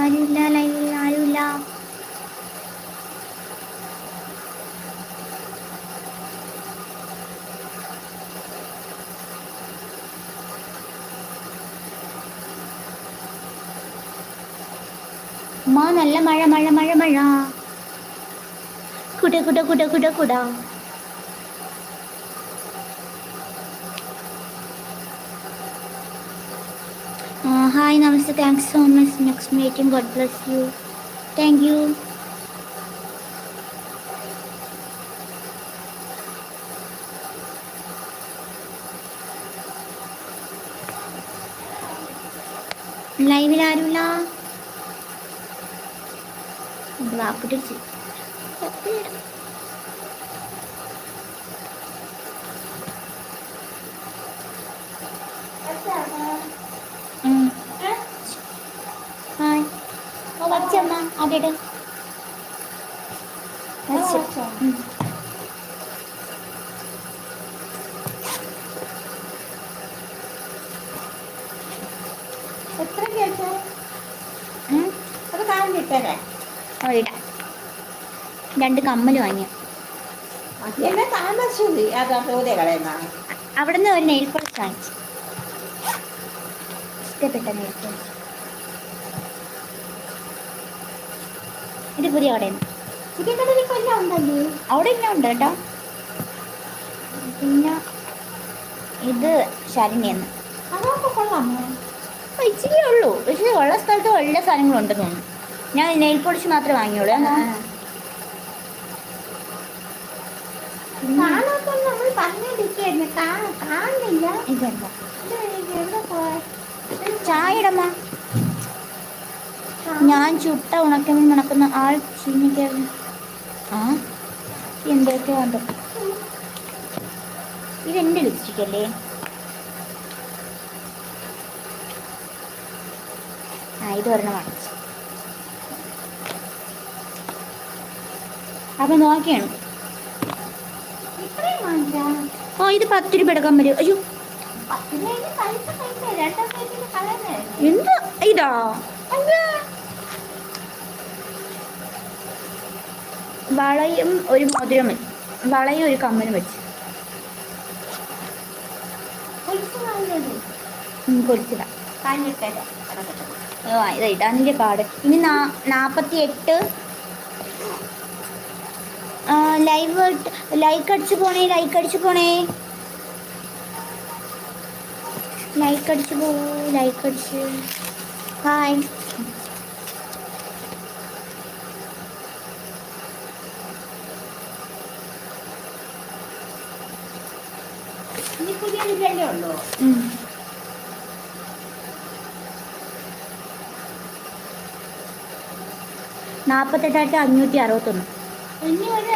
ആരുമില്ല ലൈനിൽ ആരുമില്ല. നല്ല മഴ മഴ മഴ മഴ. കുട കുട കുട കുട കുട. Hi namaste thanks so much next meeting God bless you thank you ലൈവിൽ ആരുമില്ല? Thank ഹായ് അവിടെ എത്ര കേട്ടോ. അത് ഇടാം. രണ്ട് കമ്മൽ വാങ്ങിയ. അവിടുന്ന് ഒരു നെയിൽ പോളിഷ് വാങ്ങിച്ചു. ഇഷ്ടപ്പെട്ട നെയിൽ പോളിഷ് ഇത് പുതിയ അവിടെ പുതിയ കടയിൽ കൊല്ലം ഉണ്ടല്ലേ അവിടെ ഇല്ല ഉണ്ട് കേട്ടോ. പിന്നെ ഇത് ശരണ്യെന്ന് അതൊക്കെ കൊള്ളാമോ? ആ, ഇച്ചിരി ഉള്ളൂ. പക്ഷേ ഉള്ള സ്ഥലത്ത് എല്ലാ സാധനങ്ങളും ഉണ്ടെന്ന് തോന്നുന്നു. ഞാൻ നെയിൽ പോളിഷ് മാത്രമേ വാങ്ങിയുള്ളൂ. ചായടമ്മ നമ്മൾ പറഞ്ഞിരിക്കുന്നു കാണുന്നില്ല ഇതെന്താ ഇത് എവിടെ പോയ ചായ ഇടമ്മ ഞാൻ ചുട്ട ഉണക്കമീൻ മണക്കുന്ന ആൾ ചീനിക്കായിരുന്നു ആ? എന്തൊക്കെ ഉണ്ട് ഇതെന്റെ ലിപ്സ്റ്റിക് അല്ലേ? ആ ഇത് ഒരെണ്ണം വാങ്ങിച്ചു. അപ്പൊ നോക്കിയാണ്. ഓ ഇത് പത്ത് രൂപ എടുക്കാൻ വരും. അയ്യോ. എന്താ? ഇതാ. വളയും ഒരു മോതിരം വെച്ച്. വളയും ഒരു കമ്മലും വെച്ച്. ഓ ഇത് കാർഡ് ഇനി നാൽപ്പത്തി എട്ട് ലൈവ് ലൈക്ക് അടിച്ചു പോണേ ലൈക്ക് അടിച്ചു പോണേ. ലൈക്ക് അടിച്ചു പോ ലൈക്ക് അടിച്ച്. ഹായ് ഇനി പുതിയ ഇതിലല്ലേ ഉള്ളൂ. നാൽപ്പത്തെട്ടായിരത്തി അഞ്ഞൂറ്റി അറുപത്തൊന്ന്. ഇനി ഒരു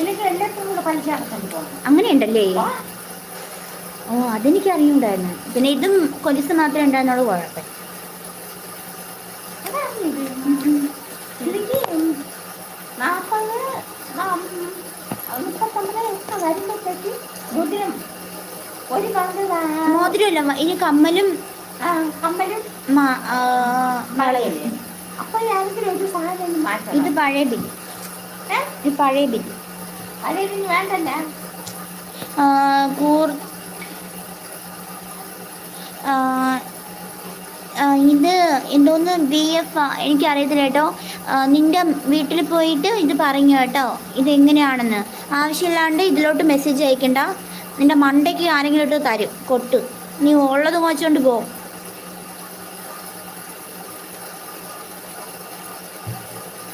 എനിക്ക് എല്ലാത്തിനും കൂടെ പലിശ അടച്ചിട്ട് പോകണം അങ്ങനെയുണ്ടല്ലേ? ഓ അതെനിക്ക് അറിയുണ്ടായിരുന്നു പിന്നെ ഇതും കൊലിസ് മാത്രമേ ഉണ്ടായിരുന്നുള്ളൂ കുഴപ്പം വരുമ്പോഴത്തേക്ക് ഒരു മോതിരമല്ല ഇനി കമ്മലും കമ്മലും മാ- ആ, വളയും അപ്പൊ ആരെങ്കിലും ഒരു സാധനം മാറ്റം ഇത് പഴയ ബില്ല്. ഇത് പഴയ ബില്ല്. വേണ്ടല്ല. കൂർ ഇത് എന്തോന്ന്? ബി എഫ് എനിക്കറിയത്തില്ല കേട്ടോ. നിന്റെ വീട്ടിൽ പോയിട്ട് ഇത് പറഞ്ഞു കേട്ടോ. ഇത് എങ്ങനെയാണെന്ന് ആവശ്യമില്ലാണ്ട് ഇതിലോട്ട് മെസ്സേജ് അയക്കണ്ട. നിന്റെ മണ്ടയ്ക്ക് ആരെങ്കിലും ഇട്ട് തരും. കൊട്ട്. നീ ഉള്ളത് മോച്ചുകൊണ്ട് പോ.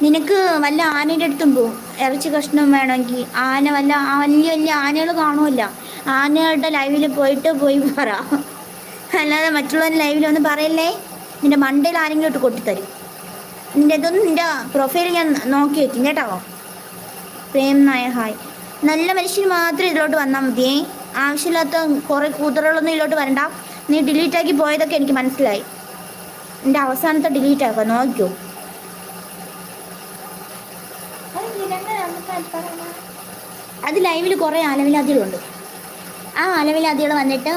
നിനക്ക് വല്ല ആനയുടെ അടുത്തും പോവും ഇറച്ചി കഷ്ണം വേണമെങ്കിൽ. ആന വല്ല വലിയ വലിയ ആനകൾ കാണുമല്ല. ആനകളുടെ ലൈവിൽ പോയിട്ട് പോയി പറ. അല്ലാതെ മറ്റുള്ളവരുടെ ലൈവിൽ ഒന്ന് പറയല്ലേ? നിന്റെ മണ്ടയിൽ ആരെങ്കിലും ഇട്ട് കൊട്ടിത്തരും. നിന്റെ ഇതൊന്നും നിന്റെ പ്രൊഫൈൽ ഞാൻ നോക്കി വെക്കും കേട്ടോ. പ്രേം നായ ഹായ് നല്ല മനുഷ്യർ മാത്രം ഇതിലോട്ട് വന്നാൽ മതിയേ. ആവശ്യമില്ലാത്ത കുറേ കൂതറുകളൊന്നും ഇതിലോട്ട് വരണ്ട. നീ ഡിലീറ്റ് ആക്കി പോയതൊക്കെ എനിക്ക് മനസ്സിലായി. എന്റെ അവസാനത്തെ ഡിലീറ്റ് ആക്കുക നോക്കിയോ അത് ലൈവിൽ കുറേ അലവിലാതികളുണ്ട് ആ അലവിലാതികൾ വന്നിട്ട്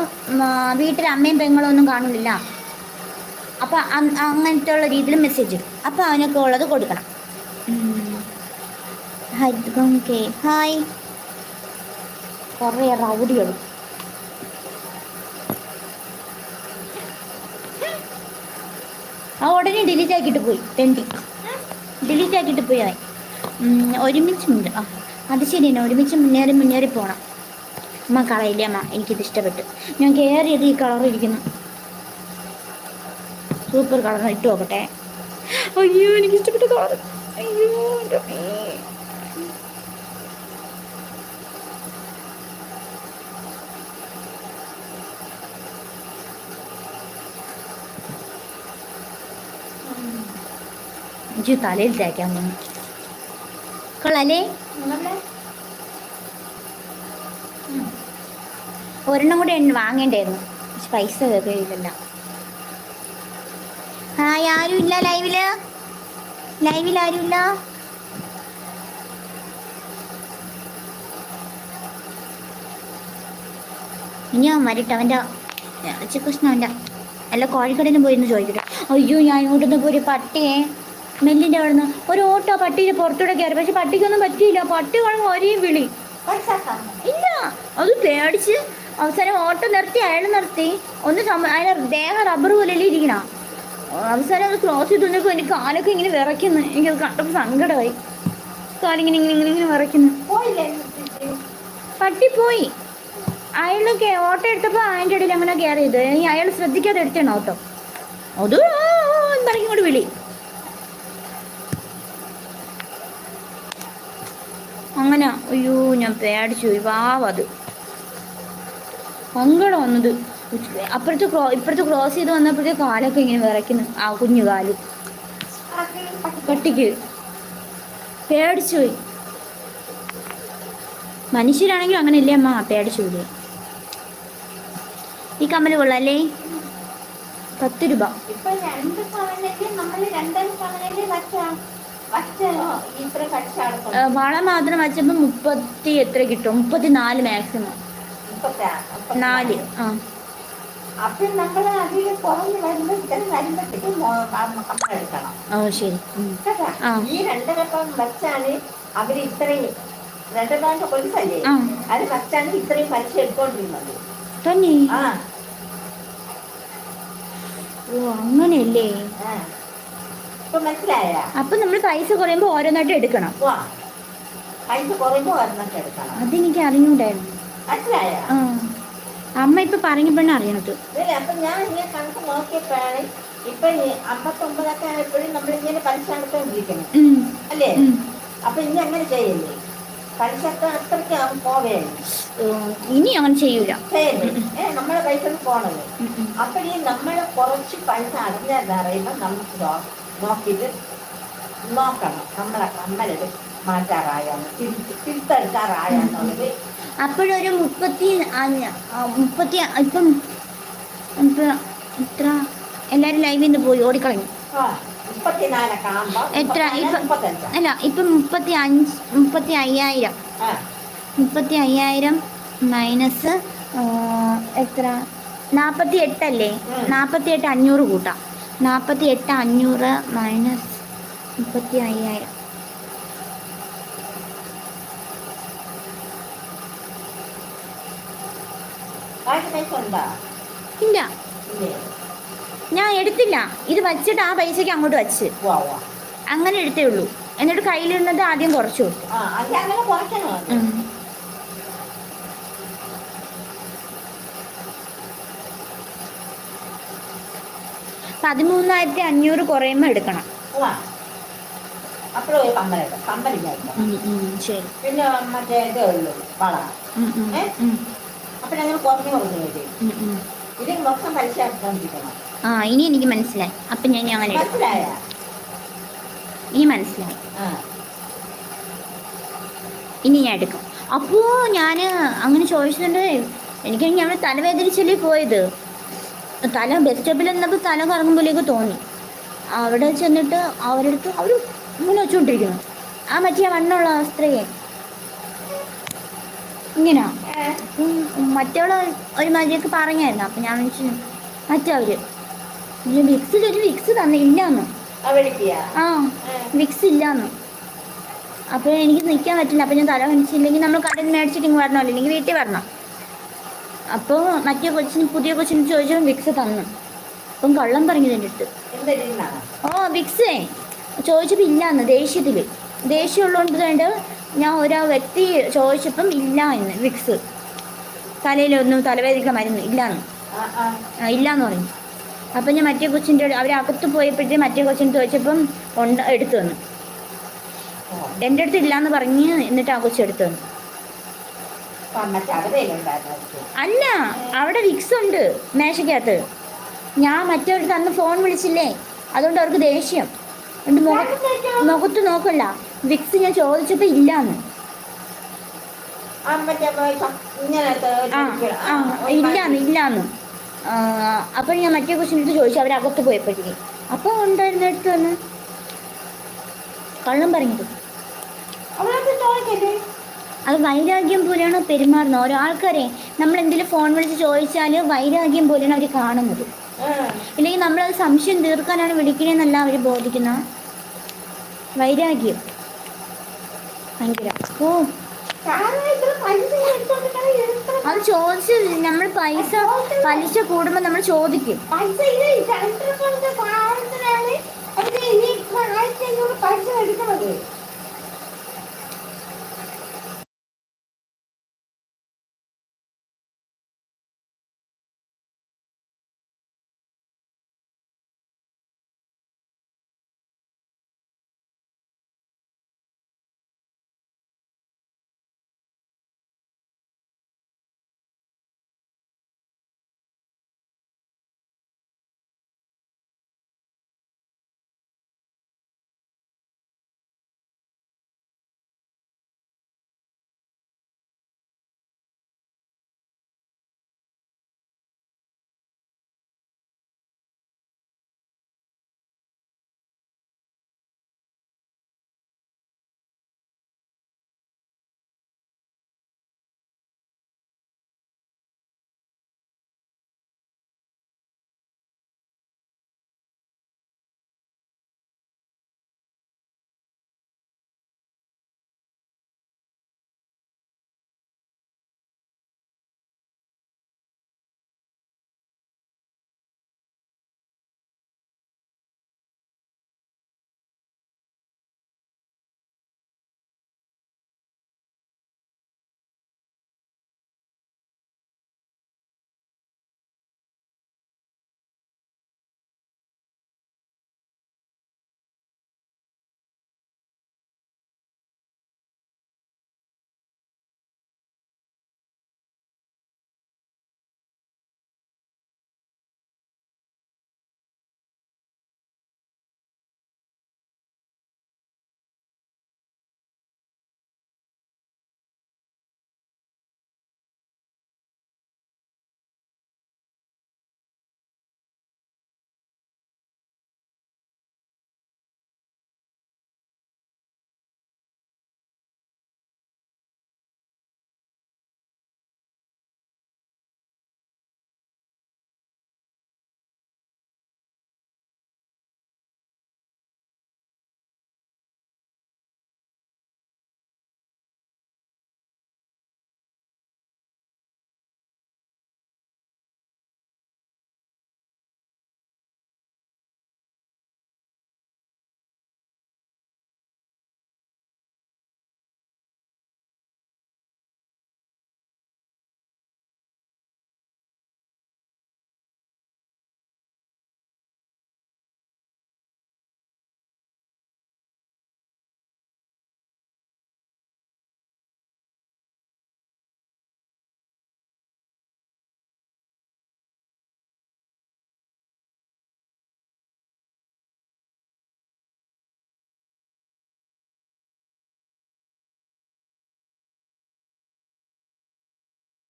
വീട്ടിൽ അമ്മയും പെങ്ങളും ഒന്നും കാണില്ല അപ്പം അങ്ങനത്തെ ഉള്ള രീതിയിൽ മെസ്സേജ് ഇടും. അപ്പോൾ അവനൊക്കെ ഉള്ളത് കൊടുക്കണം. Hi hi. കുറേ റൗഡികളും ആ ഉടനെ ഡിലീറ്റ് ആക്കിയിട്ട് പോയി. തെണ്ടി. ഡിലീറ്റ് ആക്കിയിട്ട് പോയി അവൻ. ഉം, ഒരുമിച്ച് മുന്നേ ആ അത് ശരിയാണ് ഒരുമിച്ച് മുന്നേറി മുന്നേറി പോകണം അമ്മ കളയില്ല അമ്മ? എനിക്കിത് ഇഷ്ടപ്പെട്ടു. ഞാൻ കയറിയത് ഈ കളർ ഇരിക്കുന്നു. സൂപ്പർ കളർ ഇട്ട് നോക്കട്ടെ. അയ്യോ എനിക്ക് ഇഷ്ടപ്പെട്ട കളർ. അയ്യോ. എനിക്ക് തലയിൽ തേക്കാൻ തോന്നി കൊള്ളാലേ. ഒരെണ്ണം കൂടെ എണ്ണ വാങ്ങേണ്ടായിരുന്നു പക്ഷെ പൈസ കയ്യിലല്ല ഹായ് ഇല്ല ലൈവിൽ. ലൈവിൽ ആരും ഇനി അവൻ വരട്ടെ അവന്റെ അവന്റെ അല്ല കോഴിക്കടയിൽ പോയിരുന്നു ചോദിക്കട്ടെ. അയ്യോ ഞാൻ ഇങ്ങോട്ടൊന്ന് പോയി പട്ടിയെ മെല്ലിന്റെ അവിടെ നിന്ന് ഒരു ഓട്ടോ പട്ടീനെ പുറത്തൂടെ കയറി. പക്ഷെ പട്ടിക്കൊന്നും പറ്റിയില്ല. പട്ടി കുഴങ്ങ് ഒരേ വിളി. ഇല്ല അത് പേടിച്ച് അവസാനം ഓട്ടോ നിർത്തി അയാൾ നിർത്തി. ഒന്ന് അതിന് ദേഹം റബ്ബർ പോലെ ഇരിക്കണ? അവസാനം അത് ക്ലോസ് ചെയ്ത് വന്നപ്പോൾ എന്റെ കാലൊക്കെ ഇങ്ങനെ വിറയ്ക്കുന്നു. എനിക്കത് കണ്ടപ്പോൾ സങ്കടമായി. കാലിങ്ങനെ ഇങ്ങനെ ഇങ്ങനെ ഇങ്ങനെ വിറയ്ക്കുന്നു. പോയില്ലേ? അയാളൊക്കെ പട്ടി പോയി. അയാൾ ഓട്ടോ എടുത്തപ്പോൾ അതിന്റെ ഇടയിൽ അങ്ങനെ കയറി ചെയ്ത് ഇനി അയാൾ ശ്രദ്ധിക്കാതെ എടുത്താണ് ഓട്ടോ. അത് ആ, ആ, എന്ന് പറഞ്ഞ് ഇങ്ങോട്ട് വിളി. അങ്ങനെ അയ്യോ ഞാൻ പേടിച്ചു വാവത് പാവത് സങ്കടം വന്നത്. അപ്പുറത്ത് ക്രോ ഇപ്പുറത്ത് ക്രോസ് ചെയ്ത് വന്നപ്പോഴത്തെ കാലൊക്കെ ഇങ്ങനെ വിറയ്ക്കുന്നു. ആ കുഞ്ഞു കാൽ. പട്ടിക്ക്. പേടിച്ചു പോയി. മനുഷ്യരാണെങ്കിലും അങ്ങനെയല്ലേ അമ്മ? പേടിച്ചു പോയി. ഈ കമ്മൽ കൊള്ളാല്ലേ? പത്ത് രൂപ. വളം മാത്രം വച്ചപ്പോൾ മുപ്പത്തി എത്ര കിട്ടും? മുപ്പത്തി നാല് മാക്സിമം നാല് ആ. അപ്പൊ നമ്മൾ അതിൽ കുറഞ്ഞ് വരുമ്പോൾ ഇത്ര വരുമ്പോഴത്തേക്കും ഓ ശരി. കേട്ടാ. ഈ രണ്ടര പവൻ വെച്ചാണ് അവർ ഇത്രയും രണ്ടര പവന്റെ കൊലുസല്ലേ. അത് വെച്ചാണ് ഇത്രയും പലിശ എടുത്തോണ്ടിരുന്നത്. തന്നെ? ആ. ഓ അങ്ങനെയല്ലേ? ആ. ഇപ്പൊ മനസ്സിലായ? അപ്പൊ നമ്മൾ പൈസ കുറയുമ്പോ ഓരോന്നായിട്ട് എടുക്കണം. പൈസ കുറയുമ്പോ ഓരോന്നായിട്ട് എടുക്കണം. അതെനിക്ക് അറിഞ്ഞൂടായിരുന്നു. മനസ്സിലായ? ആ. അമ്മ ഇപ്പൊ പറഞ്ഞപ്പോഴാണ് അറിയണത്. അപ്പൊ ഞാൻ ഇങ്ങനെ കണക്ക് നോക്കിയപ്പോഴാണ് ഇപ്പൊ ഈ അമ്പത്തൊമ്പതൊക്കെ ആയപ്പോഴും നമ്മളിങ്ങനെ പലിശ അടച്ചോണ്ടിരിക്കണം ഉം, അല്ലേ. അപ്പൊ ഇനി അങ്ങനെ ചെയ്യല്ലേ? പലിശ അത്ര അത്രയ്ക്ക് ആവും പോവേണ്ട ഇനി അങ്ങനെ ചെയ്യൂല. നമ്മളെ പൈസ പോണത് അപ്പൊ ഈ നമ്മൾ കുറച്ച് പൈസ അടഞ്ഞതെന്ന് പറയുമ്പോ നമുക്ക് നോക്കിയിട്ട് നോക്കണം നമ്മളെ കമ്മലത് അപ്പോഴൊരു മുപ്പത്തി മുപ്പത്തി ഇപ്പം ഇത്ര എത്ര? എല്ലാരും ലൈവിൽ നിന്ന് പോയി ഓടിക്കളഞ്ഞു. എത്ര? ഇപ്പം അല്ല ഇപ്പം മുപ്പത്തി അഞ്ച് മുപ്പത്തി അയ്യായിരം. മുപ്പത്തി അയ്യായിരം മൈനസ് എത്ര? നാൽപ്പത്തി എട്ടല്ലേ. നാൽപ്പത്തി എട്ട് അഞ്ഞൂറ് കൂട്ടാം. നാൽപ്പത്തി എട്ട് അഞ്ഞൂറ് മൈനസ് മുപ്പത്തി അയ്യായിരം ബാക്കി പൈസ ഉണ്ടോ ഇല്ല. ഞാൻ എടുത്തില്ല. ഇത് വച്ചിട്ട് ആ പൈസക്ക് അങ്ങോട്ട് വച്ച്. അങ്ങനെ എടുത്തേ ഉള്ളൂ. എന്നിട്ട് കയ്യിലിരുന്നത് ആദ്യം കുറച്ചു. പതിമൂന്നായിരത്തി അഞ്ഞൂറ് കുറയുമ്പോൾ എടുക്കണം. അപ്പോഴും ശരി. പിന്നെ മറ്റേ ഇതേ ഉള്ളൂ വള. അപ്പോഴങ്ങനെ കുറഞ്ഞു കുറഞ്ഞു വരും ഉം, ഉം. മൊത്തം പലിശ ആ ഇനി എനിക്ക് മനസ്സിലായി. അപ്പം ഞാൻ അങ്ങനെ മനസ്സിലായ? ഇനി മനസ്സിലായി. ഇനി ഞാൻ എടുക്കും. അപ്പോൾ ഞാൻ അങ്ങനെ ചോദിച്ചിട്ടുണ്ട് എനിക്ക് ഞാൻ തലവേദനിച്ചല്ലേ പോയത്. തല ബസ് സ്റ്റോപ്പിൽ നിന്നപ്പോൾ തല കറങ്ങുമ്പോഴേക്ക് തോന്നി. അവിടെ ചെന്നിട്ട് അവരുടെ അടുത്ത് അവർ ഇങ്ങനെ വെച്ചുകൊണ്ടിരിക്കുന്നു ആ മറ്റേ വണ്ണമുള്ള സ്ത്രീയെ. ഇങ്ങനെ. മറ്റവൾ ഒരുമാതിരിയൊക്കെ പറഞ്ഞായിരുന്നു. അപ്പം ഞാൻ വിളിച്ചു മറ്റവർ വിക്സിൽ ഒരു വിക്സ് തന്നെ ഇല്ലാന്ന്. അവളിക്കുക ആ വിക്സ് ഇല്ലാന്ന്. അപ്പോൾ എനിക്ക് നിൽക്കാൻ പറ്റില്ല. അപ്പോൾ ഞാൻ തല വലിച്ചില്ലെങ്കിൽ നമ്മൾ കടയിൽ മേടിച്ചിട്ട് ഇങ്ങ് വരണമല്ലോ? ഇല്ലെങ്കിൽ വീട്ടിൽ വരണം. അപ്പോൾ മറ്റേ കൊച്ചിന് പുതിയ കൊച്ചിന് ചോദിച്ചപ്പോൾ വിക്സ് തന്നു. അപ്പം കള്ളം പറഞ്ഞു എന്തിനാണ് ഓ വിക്സേ. ചോദിച്ചപ്പോൾ ഇല്ലാന്ന് ദേഷ്യത്തിൽ ദേഷ്യമുള്ളതുകൊണ്ട് കണ്ട് ഞാൻ ഒരാ വ്യക്തി ചോദിച്ചപ്പം ഇല്ല എന്ന് വിക്സ്. തലയിലൊന്നും തലവേദന മരുന്ന് ഇല്ലാന്ന്. ഇല്ലാന്ന് പറഞ്ഞു. അപ്പം ഞാൻ മറ്റേ കൊച്ചിന്റെ അവരകത്ത് പോയപ്പോഴത്തേ മറ്റേ കൊച്ചിന് ചോദിച്ചപ്പം ഉണ്ട് എടുത്തു വന്നു എന്റെ അടുത്ത് ഇല്ലാന്ന് പറഞ്ഞ് എന്നിട്ട് ആ കൊച്ചു എടുത്തു അവതയിലുണ്ടായിരുന്നു അല്ല അവിടെ വിക്സ് ഉണ്ട് മേശയ്ക്കകത്ത്. ഞാൻ മറ്റവർക്ക് അന്ന് ഫോൺ വിളിച്ചില്ലേ? അതുകൊണ്ട് അവർക്ക് ദേഷ്യം. എന്നിട്ട് മുഖ മുഖത്ത് നോക്കല്ല വിക്സ് ഞാൻ ചോദിച്ചപ്പോൾ ഇല്ലാന്ന്. ഇല്ലാന്ന് ഇല്ലാന്ന്. അപ്പൊ അപ്പോൾ ഞാൻ മറ്റേ കൊച്ചിന്റെ അടുത്ത് ചോദിച്ചു അവരകത്ത് പോയപ്പോഴത്തേക്ക്. അപ്പോൾ ഉണ്ടായിരുന്ന അടുത്ത് വന്ന്? കള്ളം പറഞ്ഞത്. അത് വൈരാഗ്യം പോലെയാണ് പെരുമാറുന്നത്? ഓരോ ആൾക്കാരെ നമ്മൾ എന്തെങ്കിലും ഫോൺ വിളിച്ച് ചോദിച്ചാൽ വൈരാഗ്യം പോലെയാണ് അവർ കാണുന്നത്. ഇല്ലെങ്കിൽ നമ്മളത് സംശയം തീർക്കാനാണ് വിളിക്കണേന്നല്ല അവർ ബോധിക്കുന്ന വൈരാഗ്യം. ഭയങ്കര. ഓ. അത് ചോദിച്ചു നമ്മൾ പൈസ പലിശ കൂടുമ്പോൾ നമ്മൾ ചോദിക്കും. പൈസ